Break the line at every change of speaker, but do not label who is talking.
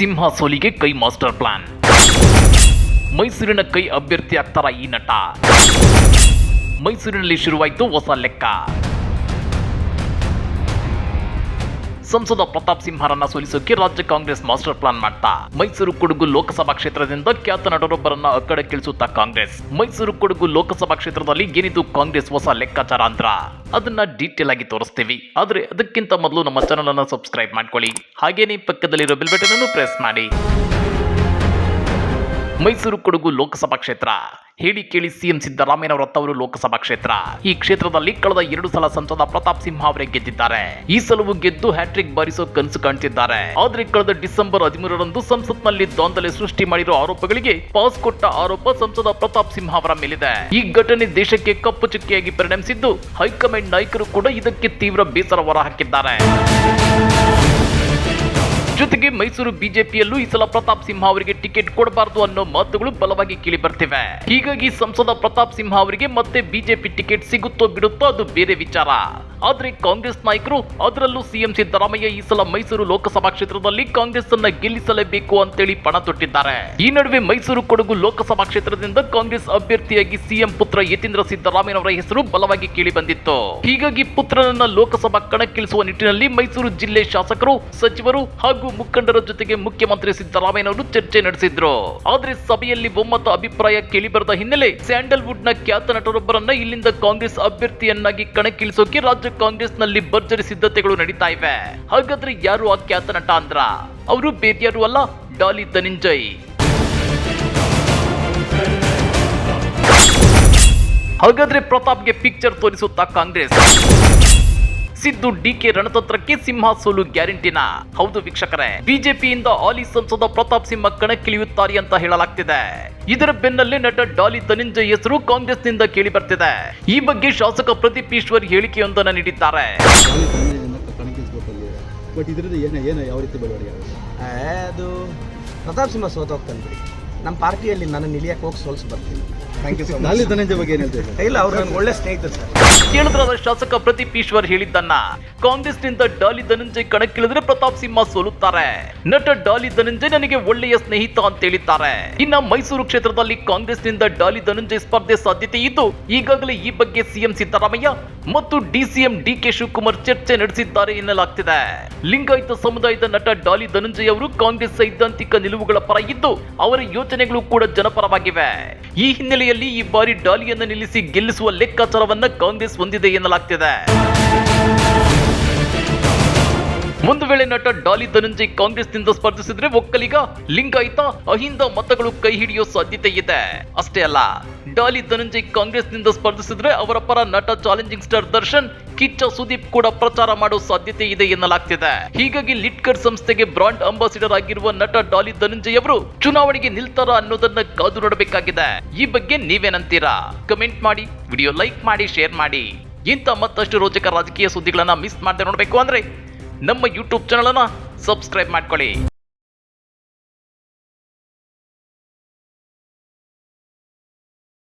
ಸಿಂಹ ಸೋಲಿಗೆ ಕೈ master plan. ಮೈಸೂರಿನ ಕೈ ಅಭ್ಯರ್ಥಿ ಆಗ್ತಾರ ಈ ನಟ. ಮೈಸೂರಿನಲ್ಲಿ ಶುರುವಾಯಿತು ಹೊಸ ಲೆಕ್ಕ. ಸಂಸದ ಪ್ರತಾಪ್ ಸಿಂಹರನ್ನ ಸೋಲಿಸೋಕೆ ರಾಜ್ಯ ಕಾಂಗ್ರೆಸ್ ಮಾಸ್ಟರ್ ಪ್ಲಾನ್ ಮಾಡ್ತಾ. ಮೈಸೂರು ಕೊಡಗು ಲೋಕಸಭಾ ಕ್ಷೇತ್ರದಿಂದ ಖ್ಯಾತ ನಟರೊಬ್ಬರನ್ನ ಅಕ್ಕಡಕ್ಕಿಳಿಸುತ್ತಾ ಕಾಂಗ್ರೆಸ್. ಮೈಸೂರು ಕೊಡಗು ಲೋಕಸಭಾ ಕ್ಷೇತ್ರದಲ್ಲಿ ಏನಿದು ಕಾಂಗ್ರೆಸ್ ಹೊಸ ಲೆಕ್ಕಾಚಾರ ಅಂದ್ರ. ಅದನ್ನ ಡೀಟೇಲ್ ಆಗಿ ತೋರಿಸ್ತೀವಿ. ಆದ್ರೆ ಅದಕ್ಕಿಂತ ಮೊದಲು ನಮ್ಮ ಚಾನಲ್ ಅನ್ನ ಸಬ್ಸ್ಕ್ರೈಬ್ ಮಾಡ್ಕೊಳ್ಳಿ. ಹಾಗೇನೇ ಪಕ್ಕದಲ್ಲಿರೋ ಬೆಲ್ ಬಟನ್ ಅನ್ನು ಪ್ರೆಸ್ ಮಾಡಿ. ಮೈಸೂರು ಕೊಡಗು ಲೋಕಸಭಾ ಕ್ಷೇತ್ರ. ಹೇಳಿ ಕೇಳಿ ಸಿಎಂ ಸಿದ್ದರಾಮಯ್ಯನವರ ತವರು ಲೋಕಸಭಾ ಕ್ಷೇತ್ರ. ಈ ಕ್ಷೇತ್ರದಲ್ಲಿ ಕಳೆದ ಎರಡು ಸಲ ಸಂಸದ ಪ್ರತಾಪ್ ಸಿಂಹ ಅವರೇ ಗೆದ್ದಿದ್ದಾರೆ. ಈ ಸಲವು ಗೆದ್ದು ಹ್ಯಾಟ್ರಿಕ್ ಬಾರಿಸೋ ಕನಸು ಕಾಣ್ತಿದ್ದಾರೆ. ಆದ್ರೆ ಕಳೆದ ಡಿಸೆಂಬರ್ ಹದಿಮೂರರಂದು ಸಂಸತ್ನಲ್ಲಿ ದಾಂಧಲೆ ಸೃಷ್ಟಿ ಮಾಡಿರೋ ಆರೋಪಗಳಿಗೆ ಪಾಸ್ ಕೊಟ್ಟ ಆರೋಪ ಸಂಸದ ಪ್ರತಾಪ್ ಸಿಂಹ ಅವರ ಮೇಲಿದೆ. ಈ ಘಟನೆ ದೇಶಕ್ಕೆ ಕಪ್ಪು ಚುಕ್ಕಿಯಾಗಿ ಪರಿಣಮಿಸಿದ್ದು ಹೈಕಮಾಂಡ್ ನಾಯಕರು ಕೂಡ ಇದಕ್ಕೆ ತೀವ್ರ ಬೇಸರ ಹೊರಹಾಕಿದ್ದಾರೆ ಜೊತೆಗೆ ಮೈಸೂರು ಬಿಜೆಪಿಯಲ್ಲೂ ಈ ಸಲ ಪ್ರತಾಪ್ ಸಿಂಹ ಅವರಿಗೆ ಟಿಕೆಟ್ ಕೊಡಬಾರದು ಅನ್ನೋ ಮಾತುಗಳು ಬಲವಾಗಿ ಕೇಳಿ ಬರ್ತಿವೆ ಹೀಗಾಗಿ ಸಂಸದ ಪ್ರತಾಪ್ ಸಿಂಹ ಅವರಿಗೆ ಮತ್ತೆ ಬಿಜೆಪಿ ಟಿಕೆಟ್ ಸಿಗುತ್ತೋ ಬಿಡುತ್ತೋ ಅದು ಬೇರೆ ವಿಚಾರ. ಆದ್ರೆ ಕಾಂಗ್ರೆಸ್ ನಾಯಕರು ಅದರಲ್ಲೂ ಸಿಎಂ ಸಿದ್ದರಾಮಯ್ಯ ಈ ಸಲ ಮೈಸೂರು ಲೋಕಸಭಾ ಕ್ಷೇತ್ರದಲ್ಲಿ ಕಾಂಗ್ರೆಸ್ ಅನ್ನ ಗೆಲ್ಲಿಸಲೇಬೇಕು ಅಂತೇಳಿ ಪಣ ತೊಟ್ಟಿದ್ದಾರೆ. ಈ ನಡುವೆ ಮೈಸೂರು ಕೊಡಗು ಲೋಕಸಭಾ ಕ್ಷೇತ್ರದಿಂದ ಕಾಂಗ್ರೆಸ್ ಅಭ್ಯರ್ಥಿಯಾಗಿ ಸಿಎಂ ಪುತ್ರ ಯತೀಂದ್ರ ಸಿದ್ದರಾಮಯ್ಯನವರ ಹೆಸರು ಬಲವಾಗಿ ಕೇಳಿ ಬಂದಿತ್ತು. ಹೀಗಾಗಿ ಪುತ್ರನನ್ನ ಲೋಕಸಭಾ ಕಣಕ್ಕಿಳಿಸುವ ನಿಟ್ಟಿನಲ್ಲಿ ಮೈಸೂರು ಜಿಲ್ಲೆ ಶಾಸಕರು, ಸಚಿವರು ಹಾಗೂ ಮುಖಂಡರ ಜೊತೆಗೆ ಮುಖ್ಯಮಂತ್ರಿ ಸಿದ್ದರಾಮಯ್ಯನವರು ಚರ್ಚೆ ನಡೆಸಿದ್ರು. ಆದ್ರೆ ಸಭೆಯಲ್ಲಿ ಒಮ್ಮತ ಅಭಿಪ್ರಾಯ ಕೇಳಿಬರದ ಹಿನ್ನೆಲೆ ಸ್ಯಾಂಡಲ್ವುಡ್ನ ಖ್ಯಾತ ನಟರೊಬ್ಬರನ್ನ ಇಲ್ಲಿಂದ ಕಾಂಗ್ರೆಸ್ ಅಭ್ಯರ್ಥಿಯನ್ನಾಗಿ ಕಣಕ್ಕಿಳಿಸೋಕೆ ರಾಜ್ಯ ಕಾಂಗ್ರೆಸ್ನಲ್ಲಿ ಭರ್ಜರಿ ಸಿದ್ಧತೆಗಳು ನಡೀತಾ ಇವೆ. ಹಾಗಾದ್ರೆ ಯಾರು ಆ ಖ್ಯಾತ ನಟ ಅಂದ್ರ? ಅವರು ಬೇರ್ಯಾರು ಅಲ್ಲ, ಡಾಲಿ ಧನಿಂಜಯ್. ಹಾಗಾದ್ರೆ ಪ್ರತಾಪ್ಗೆ ಪಿಕ್ಚರ್ ತೋರಿಸುತ್ತಾ ಕಾಂಗ್ರೆಸ್? ಸಿದ್ದು ಡಿಕೆ ರಣತಂತ್ರಕ್ಕೆ ಸಿಂಹ ಸೋಲು ಗ್ಯಾರಂಟಿನ. ಹೌದು ವೀಕ್ಷಕರೇ ಬಿಜೆಪಿಯಿಂದ ಹಾಲಿ ಸಂಸದ ಪ್ರತಾಪ್ ಸಿಂಹ ಕಣಕ್ಕಿಳಿಯುತ್ತಾರೆ ಅಂತ ಹೇಳಲಾಗ್ತಿದೆ. ಇದರ ಬೆನ್ನಲ್ಲೇ ನಟ ಡಾಲಿ ಧನಂಜಯ್ ಹೆಸರು ಕಾಂಗ್ರೆಸ್ನಿಂದ ಕೇಳಿ ಬರ್ತಿದೆ. ಈ ಬಗ್ಗೆ ಶಾಸಕ ಪ್ರದೀಪ್ ಈಶ್ವರ್ ಹೇಳಿಕೆಯೊಂದನ್ನು ನೀಡಿದ್ದಾರೆ.
ಬಟ್ ಇದರಿಂದ ಏನು ಏನು ಯಾವ ರೀತಿ ಬೆಳವಣಿಗೆ
ಅದು ಪ್ರತಾಪ್ ಸಿಂಹ ಸೋತೋಗ್ತಾನೆ ಬಿಡಿ. ನಮ್ಮ ಪಾರ್ಟಿಯಲ್ಲಿ ನಾನು ನಿಲಿಯಕ್ಕೆ ಹೋಗಿ ಸೋಲ್ಸಿ ಬರ್ತೀನಿ. ಥ್ಯಾಂಕ್ ಯು ಸರ್
ನಾಲಿ
ಮಚ್
ಧನಂಜಯ ಬಗ್ಗೆ ಏನು ಹೇಳ್ತೀವಿ
ಇಲ್ಲ ಅವ್ರು ನನ್ನ ಒಳ್ಳೆ ಸ್ನೇಹಿತರು ಸರ್.
ಕೇಳಿದ್ರಾದ ಶಾಸಕ ಪ್ರದೀಪ್ ಈಶ್ವರ್ ಹೇಳಿದ್ದನ್ನ ಕಾಂಗ್ರೆಸ್ನಿಂದ ಡಾಲಿ ಧನಂಜಯ್ ಕಣಕ್ಕಿಳಿದ್ರೆ ಪ್ರತಾಪ್ ಸಿಂಹ ಸೋಲುತ್ತಾರೆ. ನಟ ಡಾಲಿ ಧನಂಜಯ್ ನನಗೆ ಒಳ್ಳೆಯ ಸ್ನೇಹಿತ ಅಂತ ಹೇಳಿದ್ದಾರೆ. ಇನ್ನ ಮೈಸೂರು ಕ್ಷೇತ್ರದಲ್ಲಿ ಕಾಂಗ್ರೆಸ್ನಿಂದ ಡಾಲಿ ಧನಂಜಯ್ ಸ್ಪರ್ಧೆ ಸಾಧ್ಯತೆ ಇದ್ದು, ಈಗಾಗಲೇ ಈ ಬಗ್ಗೆ ಸಿಎಂ ಸಿದ್ದರಾಮಯ್ಯ ಮತ್ತು ಡಿಸಿಎಂ ಡಿಕೆ ಶಿವಕುಮಾರ್ ಚರ್ಚೆ ನಡೆಸಿದ್ದಾರೆ ಎನ್ನಲಾಗ್ತಿದೆ. ಲಿಂಗಾಯತ ಸಮುದಾಯದ ನಟ ಡಾಲಿ ಧನಂಜಯ್ ಅವರು ಕಾಂಗ್ರೆಸ್ ಸೈದ್ಧಾಂತಿಕ ನಿಲುವುಗಳ ಪರ ಇದ್ದು, ಅವರ ಯೋಚನೆಗಳು ಕೂಡ ಜನಪರವಾಗಿವೆ. ಈ ಹಿನ್ನೆಲೆಯಲ್ಲಿ ಈ ಬಾರಿ ಡಾಲಿಯನ್ನು ನಿಲ್ಲಿಸಿ ಗೆಲ್ಲಿಸುವ ಲೆಕ್ಕಾಚಾರವನ್ನ ಕಾಂಗ್ರೆಸ್ ಹೊಂದಿದೆ ಎನ್ನಲಾಗ್ತಿದೆ. ಒಂದು ವೇಳೆ ನಟ ಡಾಲಿ ಧನಂಜಯ್ ಕಾಂಗ್ರೆಸ್ನಿಂದ ಸ್ಪರ್ಧಿಸಿದ್ರೆ ಒಕ್ಕಲಿಗ, ಲಿಂಗಾಯತ, ಅಹಿಂದ ಮತಗಳು ಕೈ ಹಿಡಿಯೋ ಸಾಧ್ಯತೆ ಇದೆ. ಅಷ್ಟೇ ಅಲ್ಲ, ಡಾಲಿ ಧನಂಜಯ್ ಕಾಂಗ್ರೆಸ್ನಿಂದ ಸ್ಪರ್ಧಿಸಿದ್ರೆ ಅವರ ಪರ ನಟ ಚಾಲೆಂಜಿಂಗ್ ಸ್ಟಾರ್ ದರ್ಶನ್ ಕಿಚ್ಚ ಸುದೀಪ್ ಕೂಡ ಪ್ರಚಾರ ಮಾಡೋ ಸಾಧ್ಯತೆ ಇದೆ ಎನ್ನಲಾಗ್ತಿದೆ. ಹೀಗಾಗಿ ಲಿಟ್ಕರ್ ಸಂಸ್ಥೆಗೆ ಬ್ರಾಂಡ್ ಅಂಬಾಸಿಡರ್ ಆಗಿರುವ ನಟ ಡಾಲಿ ಧನಂಜಯ್ ಅವರು ಚುನಾವಣೆಗೆ ನಿಲ್ತಾರ ಅನ್ನೋದನ್ನ ಕಾದು ನೋಡಬೇಕಾಗಿದೆ. ಈ ಬಗ್ಗೆ ನೀವೇನಂತೀರಾ? ಕಮೆಂಟ್ ಮಾಡಿ, ವಿಡಿಯೋ ಲೈಕ್ ಮಾಡಿ, ಶೇರ್ ಮಾಡಿ. ಇಂಥ ಮತ್ತಷ್ಟು ರೋಚಕ ರಾಜಕೀಯ ಸುದ್ದಿಗಳನ್ನ ಮಿಸ್ ಮಾಡದೆ ನೋಡಬೇಕು ಅಂದ್ರೆ ನಮ್ಮ ಯೂಟ್ಯೂಬ್ ಚಾನಲ್ ಅನ್ನ ಸಬ್ಸ್ಕ್ರೈಬ್ ಮಾಡ್ಕೊಳ್ಳಿ.